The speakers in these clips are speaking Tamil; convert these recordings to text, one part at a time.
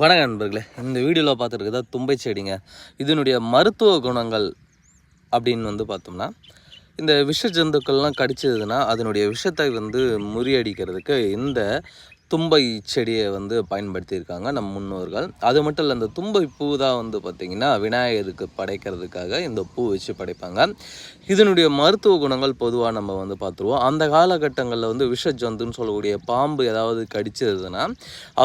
வணக்கம் நண்பர்களே. இந்த வீடியோவில் பார்த்துருக்குதா தும்பை செடிங்க. இதனுடைய மருத்துவ குணங்கள் அப்படின்னு வந்து பார்த்தோம்னா இந்த விஷ ஜந்துக்கள்லாம் கடிச்சதுன்னா அதனுடைய விஷத்தை வந்து முறியடிக்கிறதுக்கு இந்த தும்பை செடியை வந்து பயன்படுத்தியிருக்காங்க நம் முன்னோர்கள். அது மட்டும் இல்லை அந்த தும்பை பூ தான் வந்து பார்த்திங்கன்னா விநாயகருக்கு படைக்கிறதுக்காக இந்த பூ வச்சு படைப்பாங்க. இதனுடைய மருத்துவ குணங்கள் பொதுவாக நம்ம வந்து பார்த்துருவோம் அந்த காலகட்டங்களில் வந்து விஷ ஜந்துன்னு சொல்லக்கூடிய பாம்பு ஏதாவது கடிச்சதுன்னா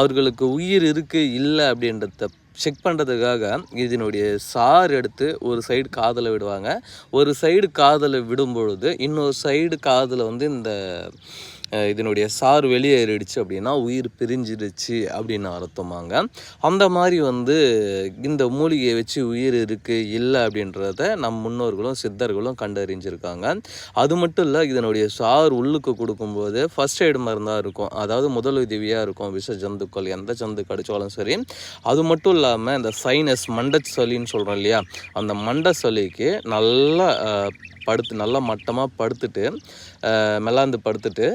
அவர்களுக்கு உயிர் இருக்குது இல்லை அப்படின்றத செக் பண்ணுறதுக்காக இதனுடைய சாறு எடுத்து ஒரு சைடு காதில் விடுவாங்க. ஒரு சைடு காதில் விடும் பொழுது இன்னொரு சைடு காதில் வந்து இந்த இதனுடைய சாறு வெளியேறிடுச்சு அப்படின்னா உயிர் பிரிஞ்சிடுச்சு அப்படின்னு அர்த்தமாங்க. அந்த மாதிரி வந்து இந்த மூலிகையை வச்சு உயிர் இருக்குது இல்லை அப்படின்றத நம் முன்னோர்களும் சித்தர்களும் கண்டறிஞ்சிருக்காங்க. அது மட்டும் இல்லை இதனுடைய சாறு உள்ளுக்கு கொடுக்கும்போது ஃபர்ஸ்ட் எய்டு மருந்தாக இருக்கும். அதாவது முதல் உதவியாக இருக்கும். விஷ ஜந்துக்கள் எந்த ஜந்து கடிச்சாலும் சரி. அது மட்டும் இல்லாமல் இந்த சைனஸ் மண்டச்சொலின்னு சளின்னு சொல்கிறோம் இல்லையா? அந்த மண்டை சளிக்கு நல்லா படுத்து நல்லா மட்டமாக படுத்துட்டு மெல்லாந்து படுத்துட்டு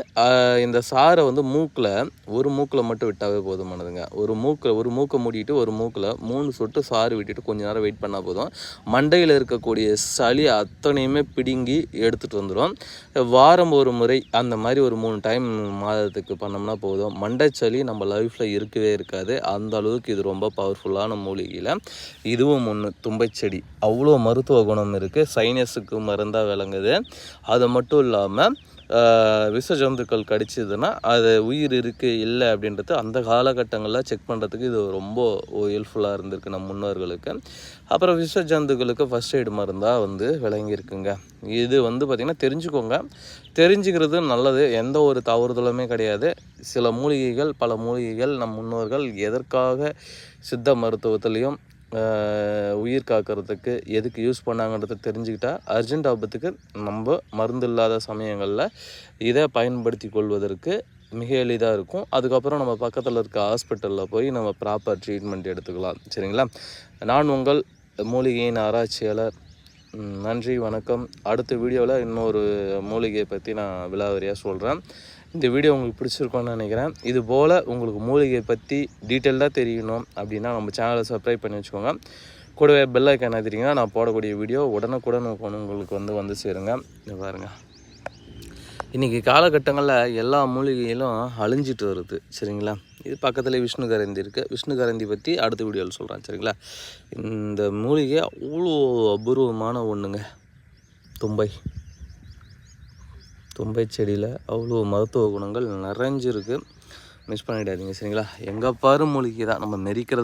இந்த சாரை வந்து மூக்கில் ஒரு மூக்கில் மட்டும் விட்டாவே போதுமானதுங்க. ஒரு மூக்கில் ஒரு மூக்கை மூடிட்டு ஒரு மூக்கில் மூணு சொட்டு சாறு விட்டுட்டு கொஞ்ச நேரம் வெயிட் பண்ணால் போதும். மண்டையில் இருக்கக்கூடிய சளி அத்தனையுமே பிடுங்கி எடுத்துகிட்டு வந்துடும் வாரம் ஒரு முறை அந்த மாதிரி ஒரு மூணு டைம் மாதத்துக்கு பண்ணோம்னா போதும். மண்டை சளி நம்ம லைஃப்பில் இருக்கவே இருக்காது. அந்த அளவுக்கு இது ரொம்ப பவர்ஃபுல்லான மூலிகையில். இதுவும் ஒன்று தும்பைச்செடி அவ்வளோ மருத்துவ குணம் இருக்குது சைனஸுக்கு மருந்தாக விளங்குது. அது மட்டும் இல்லாமல் விஷ ஜந்துக்கள் கடிச்சதுன்னா அது உயிர் இருக்குது இல்லை அப்படின்றது அந்த காலகட்டங்களில் செக் பண்ணுறதுக்கு இது ரொம்ப ஹெல்ப்ஃபுல்லாக இருந்திருக்கு நம்ம முன்னோர்களுக்கு. அப்புறம் விஷ ஜந்துக்களுக்கு ஃபஸ்ட் எய்டு மருந்தாக வந்து விளங்கியிருக்குங்க. இது வந்து பார்த்திங்கன்னா தெரிஞ்சுக்கோங்க. தெரிஞ்சுக்கிறது நல்லது. எந்த ஒரு தவறுதலுமே கிடையாது. சில மூலிகைகள் பல மூலிகைகள் நம் முன்னோர்கள் எதற்காக சித்த மருத்துவத்துலேயும் உயிர் காக்கிறதுக்கு எதுக்கு யூஸ் பண்ணாங்கன்றத தெரிஞ்சுக்கிட்டா அர்ஜென்ட் ஆபத்துக்கு நம்ம மருந்து இல்லாத சமயங்களில் இதை பயன்படுத்தி கொள்வதற்கு மிக எளிதாக இருக்கும். அதுக்கப்புறம் நம்ம பக்கத்தில் இருக்க ஹாஸ்பிட்டலில் போய் நம்ம ப்ராப்பர் ட்ரீட்மெண்ட் எடுத்துக்கலாம். சரிங்களா? நான் உங்கள் மூலிகையின் ஆராய்ச்சியாளர். நன்றி வணக்கம். அடுத்த வீடியோவில் இன்னொரு மூலிகையை பற்றி நான் விலாவரியாக சொல்கிறேன் இந்த வீடியோ உங்களுக்கு பிடிச்சிருக்கோன்னு நினைக்கிறேன். இது போல் உங்களுக்கு மூலிகையை பற்றி டீட்டெயிலாக தெரியணும் அப்படின்னா நம்ம சேனலை சப்ஸ்கிரைப் பண்ணி வச்சுக்கோங்க. கூடவே பெல் ஐக்கான் தெரியுங்க நான் போடக்கூடிய வீடியோ உடனுக்குடன் உங்களுக்கு வந்து வந்து சேருங்க. இது பாருங்கள் இன்றைக்கி காலகட்டங்களில் எல்லா மூலிகைகளும் அழிஞ்சிட்டு வருது. சரிங்களா? இது பக்கத்தில் விஷ்ணு கரந்தி இருக்குது விஷ்ணு கரந்தி பற்றி அடுத்த வீடியோவில் சொல்கிறேன் சரிங்களா? இந்த மூலிகை அவ்வளோ அபூர்வமான ஒன்றுங்க தும்பை. தும்பை செடியில் அவ்வளோ மருத்துவ குணங்கள் நிறைஞ்சிருக்கு. மிஸ் பண்ணிடாதீங்க சரிங்களா? எங்கே பாரு மூலிகை தான் நம்ம மெரிக்கிறது